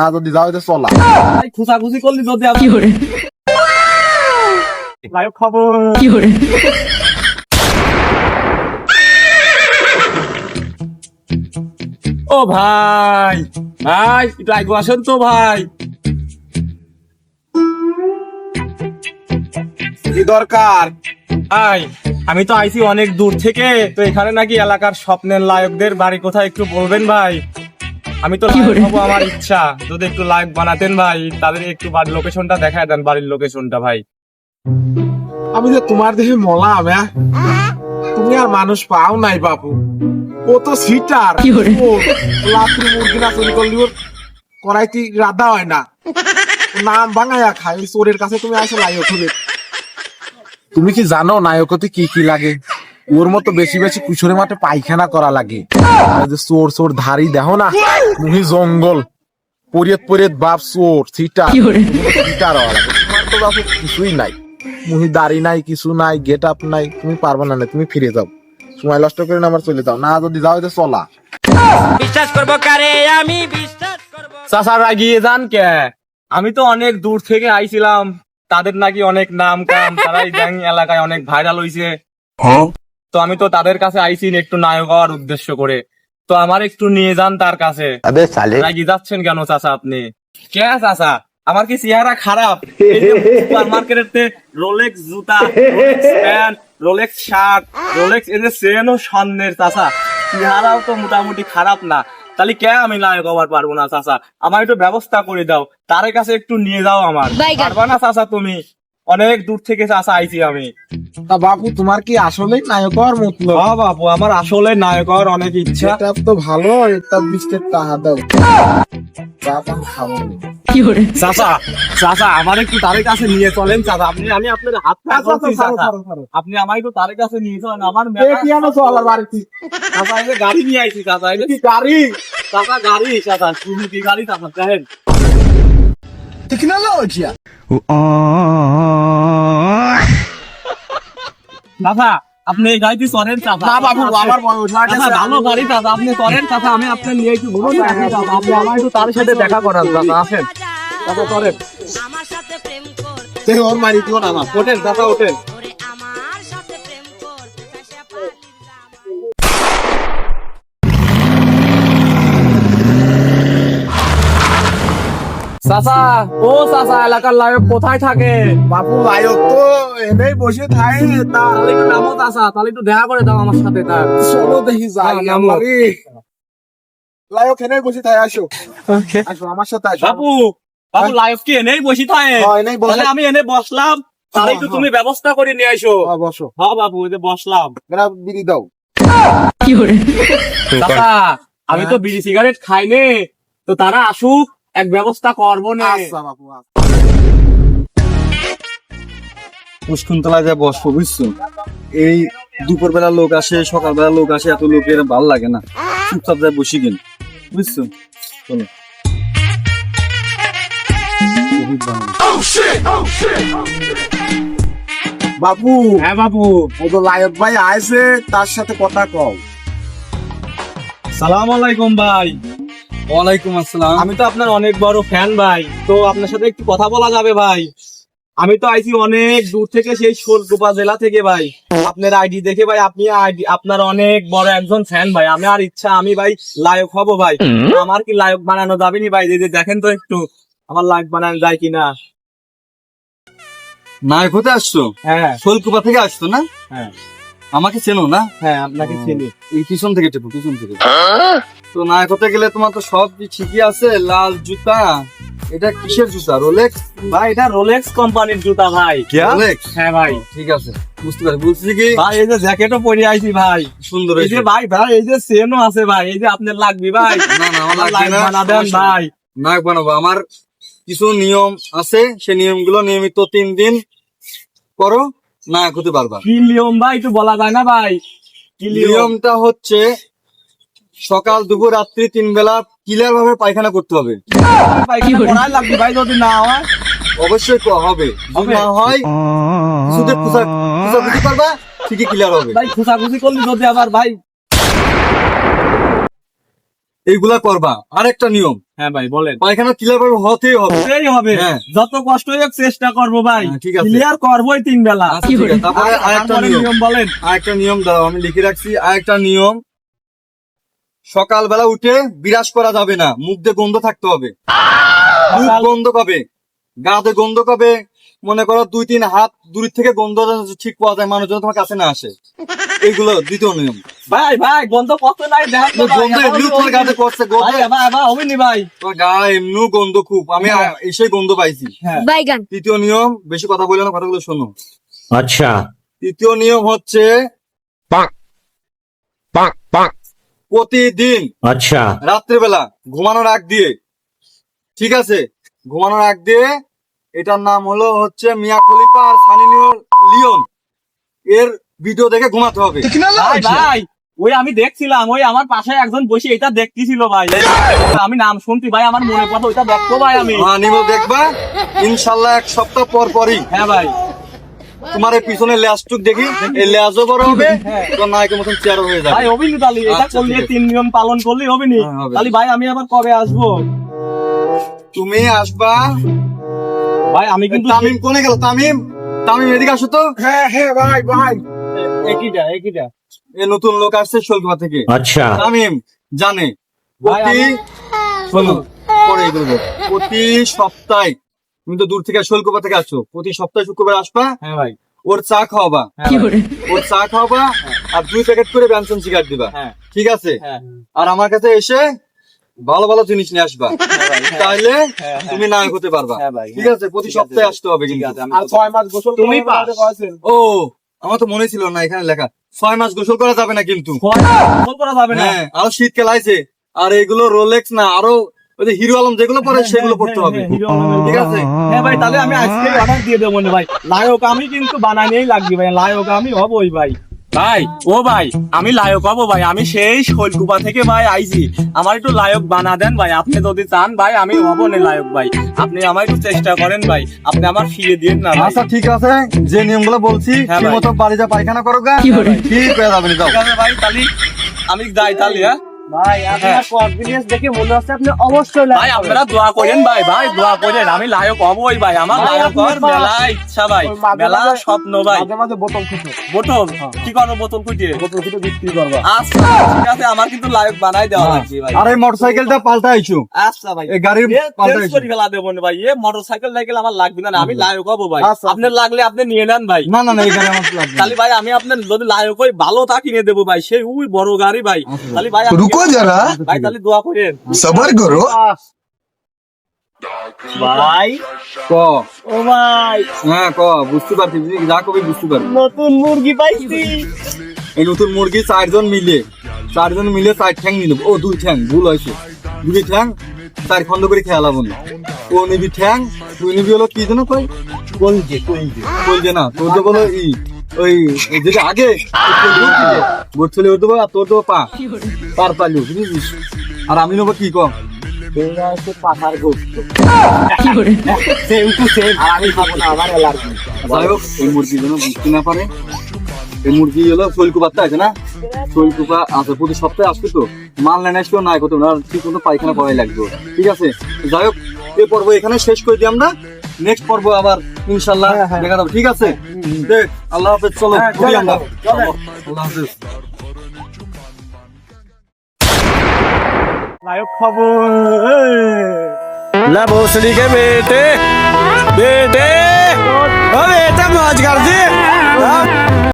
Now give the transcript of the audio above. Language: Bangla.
না যদি যাও তো চলা। খুশাখুশি করলি যদি আবার নায়ক খবর। ও ভাই ভাই একটু আগে আসেন তো ভাই। কি দরকার? ভাই আমি তো আইছি অনেক দূর থেকে তো এখানে নাকি এলাকার স্বপ্নের লায়কদের বাড়ি কোথায় একটু বলবেন ভাই? আমি তো আমার ইচ্ছা। যদি একটু লায়ক বানাতেন ভাই তাদের একটু বাড়ির লোকেশনটা দেখায় দেন বাড়ির লোকেশনটা ভাই। আমি যে তোমার দেহে মলাম হ্যাঁ? তুমি আর মানুষ পাও নাই বাপু। ও তো সিটার। ও লাত্রি মুরগি না চুরি করলি ওর করাইতি রাধা হয় না। নাম ভাঙাইয়া খায় চোরের কাছে তুমি আসো হবে তুমি কি জানো নায়কতে কি কি লাগে? ওর মতো বেশি বেশি কুশোরের মাঠে পায়খানা করা লাগে। চোর চোর ধারি দেখো না? মুহি জঙ্গল। পরিয়ত পরিয়ত বাপ চোর হওয়া তোমার তো বাপু কিছুই নাই। মুহি দাড়ি নাই কিছু নাই গেট আপ নাই। তুমি পারবে না না, তুমি ফিরে যাও। সময় নষ্ট করে না আমার চলে যাও। না যদি যাও তো চলা। বিশ্বাস করব কারে? আমি বিশ্বাস করব। চাচা রাগিয়ে যান কে? আমি তো অনেক দূর থেকে আইছিলাম। তাদের নাকি অনেক নাম কাম তারা এই গ্যাং এলাকায় অনেক ভাইরাল হইছে। তো আমি তো তাদের কাছে আইছি একটু নায়ক হওয়ার উদ্দেশ্য করে। তো আমার একটু নিয়ে যান তার কাছে। রাগি যাচ্ছেন কেন চাচা আপনি? কে চাচা? আমার কি চেহারা খারাপ? সুপার মার্কেটে রোলেক্স জুতা Rolex pant Rolex shirt Rolex এদের সেনও স্বর্ণের চাচা। চেহারাও তো মোটামুটি খারাপ না। তাহলে কে আমি নায়ক হবার পারব না চাচা? আমার একটু ব্যবস্থা করে দাও। তার কাছে একটু নিয়ে যাও আমার। পারবা না চাচা তুমি? অনেক দূর থেকে চাচা আইছি আমি। তা বাপু তোমার কি আসলে নায়ক হওয়ার মতলব? হ্যাঁ বাবু আমার আসলে নায়ক হওয়ার অনেক ইচ্ছা। এটা তো ভালো এটা বিস্টের টাকা দাও বাপ খাব। চাচা চাচা আমার একটু তারের কাছে নিয়ে চলেন চাচা। আপনি আমি আপনার হাত। আপনি আমার একটু তারের কাছে নিয়ে চলেন আমার কি চাচা এই গাড়ি নিয়ে আইছি চাচা এই কি গাড়ি? চাচা গাড়ি চাচা সুজুকি গাড়ি চাচা দেখেন। টেকনোলজি চাচা আপনি এই চলেন চাচা না বাবু আমার দাদা ভালো গাড়ি দাদা আপনি করেন দাদা আমি আপনার নিয়ে একটু ঘুরুন আপনি আমার একটু তার সাথে দেখা করান দাদা আসেন। দাদা করেন। আমার সাথে প্রেম করতে ওর মারি দিও না না ওঠেন দাদা ওঠেন। চাচা ও চাচা এলাকার লায়ক কোথায় থাকে? বাবু লায়ক তো এনেই বসে থাকে তা একটু নামো চাচা তাহলে একটু দেখা করে দাও আমার সাথে চলো দেখি যাই হ্যাঁ, নামো। লায়ক এনেই বসে থাকে আসো। আসো আমার সাথে আসো। বাবু বাবু লাইফ কি এনেই বসি থাকে? হ্যাঁ, তাহলে আমি এনে বসলাম তাহলে একটু হ্যাঁ, তুমি ব্যবস্থা করে নিয়ে হ্যাঁ, বসো। হ্যাঁ বাবু এই যে বসলাম। বিড়ি দাও। চাচা আমি তো বিড়ি সিগারেট খাইনি তো তারা আসুক। এক ব্যবস্থা করব না। আচ্ছা বাবু আচ্ছা। যা বসবো বুঝছ? এই দুপুর বেলা লোক আসে সকাল বেলা লোক আসে এত লোকের ভালো লাগে না। চুপচাপ যায় বসি গেল বুঝছ? চলো। বাবু হ্যাঁ বাবু ও তো লায়ক ভাই আইছে তার সাথে কথা কও। সালাম আলাইকুম ভাই। ওয়ালাইকুম আসসালাম। আমি তো আপনার অনেক বড় ফ্যান ভাই। তো আপনার সাথে একটু কথা বলা যাবে ভাই। আমি তো আইছি অনেক দূর থেকে সেই শোলকুপা জেলা থেকে ভাই। আপনার আইডি দেখে ভাই আপনি আইডি আপনার অনেক বড় একজন ফ্যান ভাই। আমি আর ইচ্ছা আমি ভাই লায়ক হব ভাই। আমার কি লায়ক বানানো যাবে নি ভাই? এই যে দেখেন তো একটু আমার লায়ক বানানো যায় কিনা। নায়ক হতে আসছো? হ্যাঁ। শোলকুপা থেকে আসছো না? হ্যাঁ। আমাকে চেনো না? হ্যাঁ আপনাকে চিনি। এই পিছন থেকে টেপো পিছন থেকে। তো নায়ক হতে গেলে তোমার তো সব ঠিকই আছে লাল জুতা। এটা কিসের জুতা? রোলেক্স ভাই এটা রোলেক্স কোম্পানির জুতা ভাই। রোলেক্স হ্যাঁ ভাই। ঠিক আছে। বুঝতে পারি বলছি কি ভাই এই যে জ্যাকেটও পরে আইছি ভাই। সুন্দর এই যে ভাই ভাই এই যে সেনও আছে ভাই। এই যে আপনার লাগবে ভাই। না না আমার লাগবে না। দেন ভাই। নায়ক বানাবো। আমার কিছু নিয়ম আছে সেই নিয়মগুলো নিয়মিত তিন দিন করো নায়ক হতে পারবা। কি নিয়ম ভাই? একটু বলা যায় না ভাই। কি নিয়মটা হচ্ছে সকাল দুপুর রাত্রি তিন বেলা ক্লিয়ার ভাবে পায়খানা করতে হবে। লাগবে ভাই যদি না হয় অবশ্যই হবে। যদি না হয় কিছুতে ঠিকই ক্লিয়ার হবে। ভাই করলি যদি আবার ভাই এইগুলা করবা। আরেকটা নিয়ম। হ্যাঁ ভাই বলেন। পায়খানা ক্লিয়ার ভাবে হতেই হবে। এই হবে। হ্যাঁ। যত কষ্ট হোক চেষ্টা করব ভাই। হ্যাঁ, ঠিক আছে। ক্লিয়ার করবোই তিন বেলা। আচ্ছা। তারপরে আরেকটা নিয়ম বলেন। আরেকটা নিয়ম দাও আমি লিখে রাখছি। আরেকটা নিয়ম সকালবেলা উঠে বিরাজ করা যাবে না। মুখ দিয়ে গন্ধ থাকতে হবে। মুখ গন্ধ কবে? গাদে গন্ধ কবে? মনে করো দুই তিন হাত দূর থেকে গন্ধ ঠিক পাওয়া যায় মানুষজন তোমার কাছে না আসে। এইগুলো দ্বিতীয় নিয়ম। ভাই ভাই গন্ধ কত নাই গন্ধ এমনি তোমার গাতে পড়ছে গন্ধ ভাই তোমার গা এমনিও গন্ধ খুব। আমি হ্যাঁ। এসে গন্ধ পাইছি। হ্যাঁ। তৃতীয় নিয়ম বেশি কথা বলে না কথাগুলো শোনো। আচ্ছা। তৃতীয় নিয়ম হচ্ছে প্রতিদিন আচ্ছা। রাত্রিবেলা ঘুমানোর আগ দিয়ে ঠিক আছে? ঘুমানোর আগ দিয়ে এটার নাম হলো হচ্ছে মিয়া খলিফা আর সানিনিয়র লিওন এর ভিডিও দেখে ঘুমাতে হবে। ভাই ওই আমি দেখছিলাম ওই আমার পাশে একজন বসে এটা দেখতেছিল ভাই। আমি নাম শুনতি ভাই আমার মনে কথা ওইটা দেখব ভাই আমি। দেখবা। ইনশাল্লাহ এক সপ্তাহ পর পরই। হ্যাঁ ভাই। তোমার এই পিছনে ল্যাসটুক দেখি এই ল্যাসও বড় হবে তো নায়কের মতন চেয়ার হয়ে যাবে। ভাই অভিনি তালি এটা আচ্ছা, করলে তিন নিয়ম পালন করলি হবে নি? হ্যাঁ, তালি ভাই আমি আবার কবে আসব? তুমি আসবা। ভাই আমি কিন্তু তামিম কোনে গেল? তামিম? তামিম এদিকে আসো তো। হ্যাঁ হ্যাঁ ভাই ভাই। একিটা একিটা। এ নতুন লোক আসছে শোলকুয়া থেকে। আচ্ছা। তামিম জানে। ভাই শোনো পরে প্রতি সপ্তাহে তুমি তো দূর থেকে শোলকুপা থেকে আসছো? প্রতি সপ্তাহে শুক্রবার আসবা? হ্যাঁ ভাই। ওর চা খাওয়াবা। হ্যাঁ ওর চা খাওয়াবা আর দুই প্যাকেট করে ব্যঞ্জন সিগারেট দিবা। হ্যাঁ। ঠিক আছে? হ্যাঁ। আর আমার কাছে এসে ভালো ভালো জিনিস নিয়ে আসবা। তাহলে। তুমি না হতে পারবা। হ্যাঁ ভাই, ঠিক আছে? প্রতি সপ্তাহে আসতে হবে কিন্তু। আর ছয় মাস গোসল তুমি। ও আমার তো মনে ছিল না এখানে লেখা। ছয় মাস গোসল করা যাবে না কিন্তু। গোসল করা যাবে না। আরও শীতকাল আইছে আর এগুলো রোলেক্স না আরও ওই যে হিরো আলম যেগুলো পরে সেগুলো পড়তে হবে। হ্যাঁ, হিরো আলমের ঠিক আছে? হ্যাঁ ভাই তাহলে আমি আজকে অর্ডার দিয়ে দেবো ভাই। লায়ক আমি কিন্তু বানানিয়েই লাগবে ভাই। লায়ক আমি হবই ভাই। ভাই ও ভাই আমি লায়ক হব ভাই। আমি সেই শৈলকুপা থেকে ভাই আইছি। আমার একটু লায়ক বানা দেন ভাই। আপনি যদি চান ভাই আমি হব না লায়ক ভাই। আপনি আমার একটু চেষ্টা করেন ভাই। আপনি আমার ফিরে দিন না আচ্ছা ঠিক আছে। যে নিয়মগুলো বলছি হ্যাঁ। মতো বাড়ি যা পায়খানা করো গা? ঠিক হয়ে যাবে ঠিক আছে ভাই তাহলে আমি যাই তাহলে হ্যাঁ? ভাই আপনার কনফিডেন্স দেখে মনে হচ্ছে আপনি অবশ্যই ভাই আপনারা দোয়া করেন ভাই ভাই দোয়া করেন আমি লায়ক হবই ভাই আমার লায়ক আপনি হওয়ার মেলা ইচ্ছা ভাই মেলা স্বপ্ন ভাই। মাঝে মাঝে বোতল খুঁজো। বোতল? কি করো বোতল কুটিয়ে বোতল খুঁজে বিক্রি করবা। আচ্ছা ঠিক আছে আমার কিন্তু লায়ক বানাই দেওয়া লাগবে ভাই। আর এই মোটরসাইকেলটা পাল্টা আচ্ছা ভাই। এই গাড়ির এ, পাল্টা চেঞ্জ আইছো করে ফেলা দেবো ভাই এ মোটরসাইকেল সাইকেল আমার লাগবে না আমি লায়ক হব ভাই। আচ্ছা। আপনার লাগলে আপনি নিয়ে নেন ভাই। না না না এই গাড়ি আমার লাগবে না। তাহলে ভাই আমি আপনার যদি লায়ক হই ভালো তা কিনে দেবো ভাই সেই উই বড় গাড়ি ভাই। তাহলে ভাই আপনি- থাকো যারা? সবার করো। ভাই ক? ও ভাই। হ্যাঁ ক? বুঝতে পারছি যা কবি বুঝতে পারবি। নতুন মুরগি পাইছি। এই নতুন মুরগি চারজন মিলে চারজন মিলে চার ঠ্যাং নিয়ে নেব। ও দুই ঠ্যাং ভুল হয়েছে। দুই ঠ্যাং চার খন্ড করে খেয়ালা বন্ধু ও নিবি ঠ্যাং তুই নিবি হলো কি জানো কই কলজে কলজে। কলজে না তোর যে বলো ই ওই যেটা আগে গোছলে হতে আর তোর তো পা পার আর আমি নেব কি কম? পাখার গোস্ত সেম টু সেম আর আমি খাব না আমার অ্যালার্জি যাই হোক এই মুরগি যেন বুঝতে না পারে এই মুরগি হলো শৈলকুপাতে আছে না? শৈলকুপা আছে প্রতি সপ্তাহে আসবে তো। মাল নেন আসলেও নাই কত না ঠিক মতো পায়খানা করাই লাগবে। ঠিক আছে? যাই হোক এই পর্ব এখানে শেষ করে দিই আমরা নেক্সট পর্ব আবার ইনশাল্লাহ দেখা যাবে। ঠিক আছে? দেখ আল্লাহ হাফেজ চলো। আল্লাহ হাফেজ। लायक खबर ला भोसड़ी के बेटे बेटे ओ बेटा मौज कर दी